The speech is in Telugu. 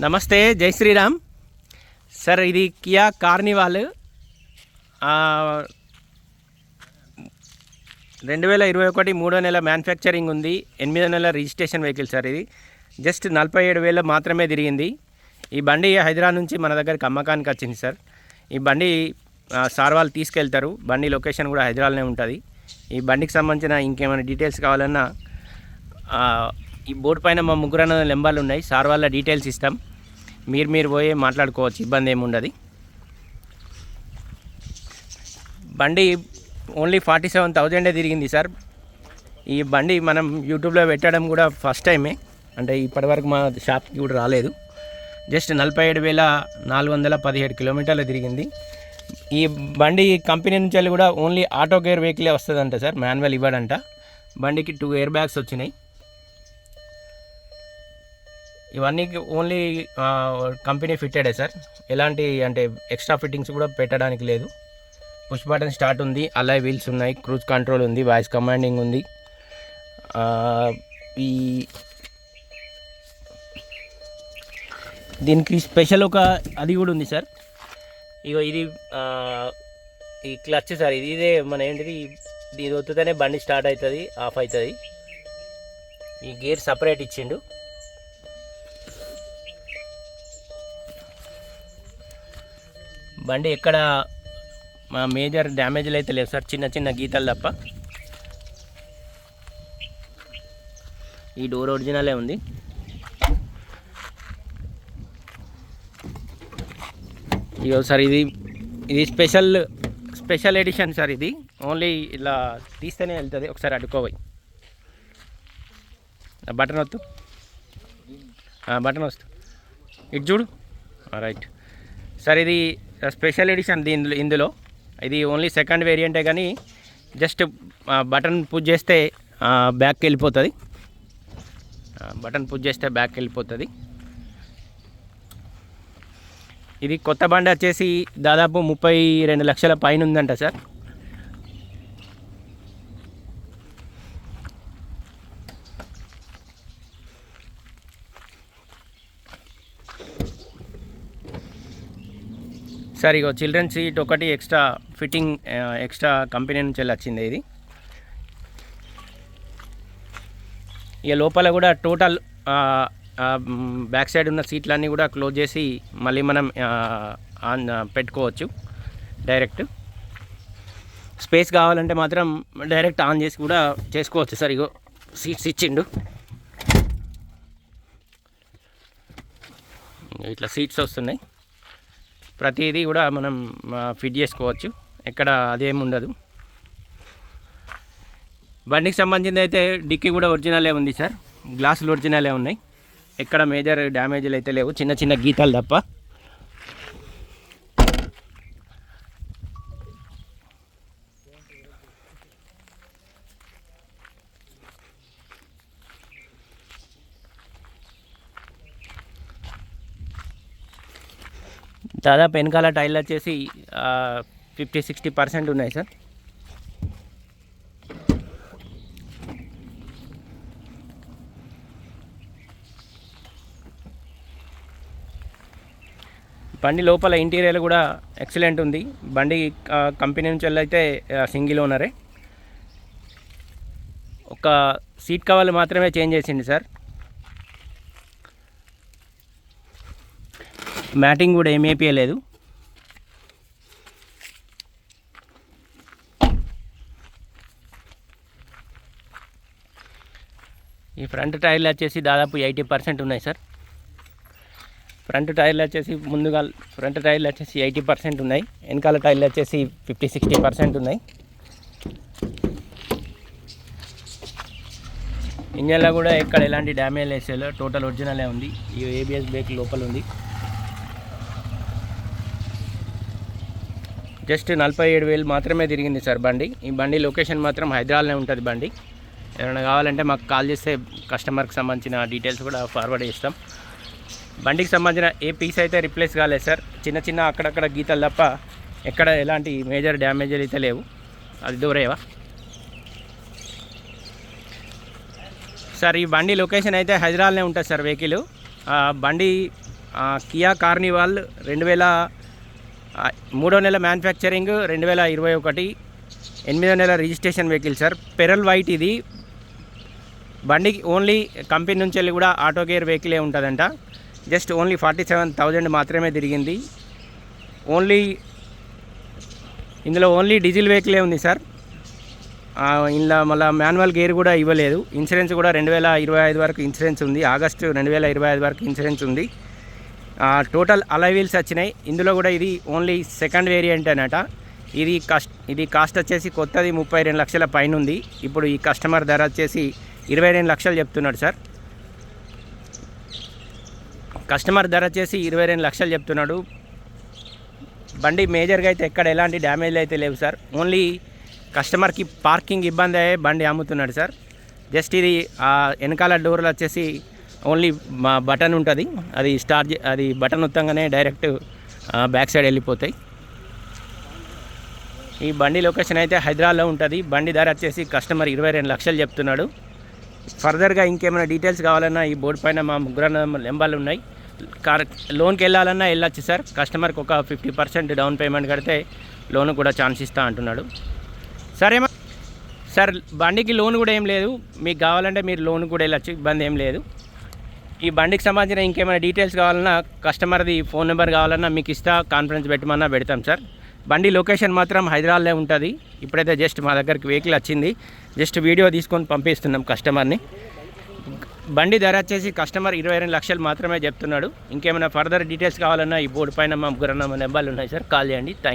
నమస్తే జై శ్రీరామ్. సార్ ఇది కియా కార్నివాల్. రెండు వేల ఇరవై ఒకటి మూడో నెల మ్యానుఫ్యాక్చరింగ్ ఉంది. ఎనిమిదో నెల రిజిస్ట్రేషన్ వెహికల్ సార్ ఇది. జస్ట్ నలభై ఏడు వేల మాత్రమే తిరిగింది. ఈ బండి హైదరాబాద్ నుంచి మన దగ్గరికి అమ్మకానికి వచ్చింది సార్. ఈ బండి సార్ వాళ్ళు తీసుకెళ్తారు. బండి లొకేషన్ కూడా హైదరాబాద్నే ఉంటుంది. ఈ బండికి సంబంధించిన ఇంకేమైనా డీటెయిల్స్ కావాలన్నా ఈ బోర్డు పైన మా ముగ్గురు అన్న నెంబర్లు ఉన్నాయి. సార్ వాళ్ళ డీటెయిల్స్ ఇస్తాం. మీరు మీరు పోయి మాట్లాడుకోవచ్చు. ఇబ్బంది ఏమి ఉండదు. బండి ఓన్లీ ఫార్టీ సెవెన్ థౌజండే తిరిగింది సార్. ఈ బండి మనం యూట్యూబ్లో పెట్టడం కూడా ఫస్ట్ టైమే. అంటే ఇప్పటివరకు మా షాప్కి కూడా రాలేదు. జస్ట్ నలభై ఏడు వేల నాలుగు వందల పదిహేడు కిలోమీటర్లు తిరిగింది. ఈ బండి కంపెనీ నుంచి వెళ్ళి కూడా ఓన్లీ ఆటో గేర్ వెహికలే వస్తుందంట సార్. మాన్యువల్ ఇవ్వడంట. బండికి టూ ఎయిర్ బ్యాగ్స్ వచ్చినాయి. ఇవన్నీ ఓన్లీ కంపెనీ ఫిట్టెడే సార్. ఎలాంటి అంటే ఎక్స్ట్రా ఫిట్టింగ్స్ కూడా పెట్టడానికి లేదు. పుష్ బటన్ స్టార్ట్ ఉంది అలాయ్ వీల్స్ ఉన్నాయి క్రూజ్ కంట్రోల్ ఉంది వాయిస్ కమాండింగ్ ఉంది. ఈ దీనికి స్పెషల్ ఒక అది కూడా ఉంది సార్. ఇగో ఇది ఈ క్లచ్ సార్ ఇది ఇదే మన ఏంటిది ఇది ఒత్తుతేనే బండి స్టార్ట్ అవుతుంది ఆఫ్ అవుతుంది. ఈ గేర్ సపరేట్ ఇచ్చిండు. బండి ఎక్కడ మా మేజర్ డ్యామేజ్లు అయితే లేవు సార్ చిన్న చిన్న గీతలు తప్ప. ఈ డోర్ ఒరిజినలే ఉంది. ఇగో సార్ ఇది ఇది స్పెషల్ స్పెషల్ ఎడిషన్ సార్ ఇది. ఓన్లీ ఇలా తీస్తేనే వెళ్తుంది ఒకసారి అడ్డుకోవాలి బటన్ వద్దు బటన్ వస్తు ఇటు చూడు. రైట్. సార్ ఇది స్పెషల్ ఎడిషన్ దీనిలో ఇందులో. ఇది ఓన్లీ సెకండ్ వేరియంటే కానీ జస్ట్ బటన్ పుజ్ చేస్తే బ్యాక్కి వెళ్ళిపోతుంది. బటన్ పుజ్ చేస్తే బ్యాక్ వెళ్ళిపోతుంది. ఇది కొత్త బండి వచ్చేసి దాదాపు ముప్పై రెండు లక్షల పైన ఉందంట సార్. సార్ ఇగో చిల్డ్రన్ సీట్ ఒకటి ఎక్స్ట్రా ఫిట్టింగ్ ఎక్స్ట్రా కంపెనీ నుంచి వెళ్ళి వచ్చింది ఇది. ఇక లోపల కూడా టోటల్ బ్యాక్ సైడ్ ఉన్న సీట్లన్నీ కూడా క్లోజ్ చేసి మళ్ళీ మనం ఆన్ పెట్టుకోవచ్చు డైరెక్ట్. స్పేస్ కావాలంటే మాత్రం డైరెక్ట్ ఆన్ చేసి కూడా చేసుకోవచ్చు సార్ ఇగో సీట్స్ ఇచ్చిండు. ఇట్లా సీట్స్ వస్తున్నాయి. ప్రతిదీ కూడా మనం ఫిట్ చేసుకోవచ్చు. ఎక్కడ అదేం ఉండదు. బండికి సంబంధించి అయితే డిక్కీ కూడా ఒరిజినలే ఉంది సార్. గ్లాసులు ఒరిజినలే ఉన్నాయి. ఎక్కడ మేజర్ డ్యామేజ్లు అయితే లేవు. చిన్న చిన్న గీతాలు తప్ప. దాదాపు వెనకాల టైర్లు వచ్చేసి ఫిఫ్టీ సిక్స్టీ పర్సెంట్ ఉన్నాయి సార్. బండి లోపల ఇంటీరియర్ కూడా ఎక్సలెంట్ ఉంది. బండి కంపెనీ నుంచి వెళ్ళైతే సింగిల్ ఓనరే. ఒక సీట్ కవర్లు మాత్రమే చేంజ్ చేసింది సార్. మ్యాటింగ్ కూడా ఏమీ వేయలేదు ఈ ఫ్రంట్ టైర్లు వచ్చేసి దాదాపు ఎయిటీ పర్సెంట్ ఉన్నాయి సార్. ఫ్రంట్ టైర్లు వచ్చేసి ముందుగా ఫ్రంట్ టైర్లు వచ్చేసి ఎయిటీ పర్సెంట్ ఉన్నాయి. వెనకాల టైర్లు వచ్చేసి ఫిఫ్టీ సిక్స్టీ పర్సెంట్ ఉన్నాయి. ఇంజన్లో కూడా ఎక్కడ ఎలాంటి డ్యామేజ్ వేసేలో టోటల్ ఒరిజినలే ఉంది. ఈ ఏబిఎస్ బ్రేక్ లోపల ఉంది. జస్ట్ నలభై ఏడు వేలు మాత్రమే తిరిగింది సార్ బండి. ఈ బండి లొకేషన్ మాత్రం హైదరాబాద్లోనే ఉంటుంది బండి. ఏమైనా కావాలంటే మాకు కాల్ చేస్తే కస్టమర్కి సంబంధించిన డీటెయిల్స్ కూడా ఫార్వర్డ్ చేస్తాం. బండికి సంబంధించిన ఏ పీస్ అయితే రిప్లేస్ కాలేదు సార్ చిన్న చిన్న అక్కడక్కడ గీతలు తప్ప ఎక్కడ ఎలాంటి మేజర్ డ్యామేజ్లు అయితే లేవు. అది దూరేవా? సార్ ఈ బండి లొకేషన్ అయితే హైదరాబాద్లో ఉంటుంది సార్ వెహికల్. బండి కియా కార్నివాల్ రెండు వేల మూడో నెల మ్యానుఫ్యాక్చరింగ్ రెండు వేల ఇరవై ఒకటి ఎనిమిదో నెల registration vehicle sir pearl white ఇది. బండికి ఓన్లీ కంపెనీ నుంచి వెళ్ళి కూడా ఆటో గేర్ వెహికలే ఉంటుందంట. Just only forty seven thousand మాత్రమే తిరిగింది. ఓన్లీ ఇందులో ఓన్లీ డీజిల్ వెహికలే ఉంది సార్ ఇందులో మళ్ళీ మాన్యువల్ గేర్ కూడా ఇవ్వలేదు. ఇన్సూరెన్స్ కూడా రెండు వేల ఇరవై ఐదు వరకు ఇన్సూరెన్స్ ఉంది. ఆగస్టు రెండు వేల ఇరవై ఐదు వరకు ఇన్సూరెన్స్ ఉంది. టోటల్ అలైవీల్స్ వచ్చినాయి. ఇందులో కూడా ఇది ఓన్లీ సెకండ్ వేరియంట్ అనట ఇది కాస్ట్ ఇది కాస్ట్ వచ్చేసి కొత్తది ముప్పై రెండు లక్షల పైన ఉంది ఇప్పుడు ఈ కస్టమర్ ధర వచ్చేసి ఇరవై రెండు లక్షలు చెప్తున్నాడు సార్. కస్టమర్ ధర వచ్చేసి ఇరవై రెండు లక్షలు చెప్తున్నాడు. బండి మేజర్గా అయితే ఎక్కడ ఎలాంటి డ్యామేజ్లు అయితే లేవు సార్. ఓన్లీ కస్టమర్కి పార్కింగ్ ఇబ్బంది అయ్యే బండి అమ్ముతున్నాడు సార్. జస్ట్ ఇది వెనకాల డోర్లు వచ్చేసి ఓన్లీ మా బటన్ ఉంటుంది. అది స్టార్ట్ అది బటన్ ఉత్తంగానే డైరెక్ట్ బ్యాక్ సైడ్ వెళ్ళిపోతాయి. ఈ బండి లొకేషన్ అయితే హైదరాబాద్లో ఉంటుంది. బండి ధర వచ్చేసి కస్టమర్ ఇరవై రెండు లక్షలు చెప్తున్నాడు. ఫర్దర్గా ఇంకేమైనా డీటెయిల్స్ కావాలన్నా ఈ బోర్డు పైన మా ముగ్గురు నెంబర్లు ఉన్నాయి. కార్ లోన్కి వెళ్ళాలన్నా వెళ్ళొచ్చు సార్. కస్టమర్కి ఒక ఫిఫ్టీ పర్సెంట్ డౌన్ పేమెంట్ కడితే లోన్ కూడా ఛాన్స్ ఇస్తా అంటున్నాడు. సరే సార్ బండికి లోన్ కూడా ఏం లేదు. మీకు కావాలంటే మీరు లోన్ కూడా వెళ్ళచ్చు. ఇబ్బంది ఏం లేదు. ఈ బండికి సంబంధించిన ఇంకేమైనా డీటెయిల్స్ కావాలన్నా కస్టమర్ది ఫోన్ నెంబర్ కావాలన్నా మీకు ఇస్తా కాన్ఫరెన్స్ పెట్టమన్నా పెడతాం సార్ బండి లొకేషన్ మాత్రం హైదరాబాద్లో ఉంటుంది. ఇప్పుడైతే జస్ట్ మా దగ్గరికి వెహికల్ వచ్చింది. జస్ట్ వీడియో తీసుకొని పంపిస్తున్నాం కస్టమర్ని బండి ధర వచ్చేసి కస్టమర్ ఇరవై రెండు లక్షలు మాత్రమే చెప్తున్నాడు. ఇంకేమైనా ఫర్దర్ డీటెయిల్స్ కావాలన్నా ఈ బోర్డు పైన మా ముగ్గురు నెంబర్లు ఉన్నాయి సార్ కాల్ చేయండి. థ్యాంక్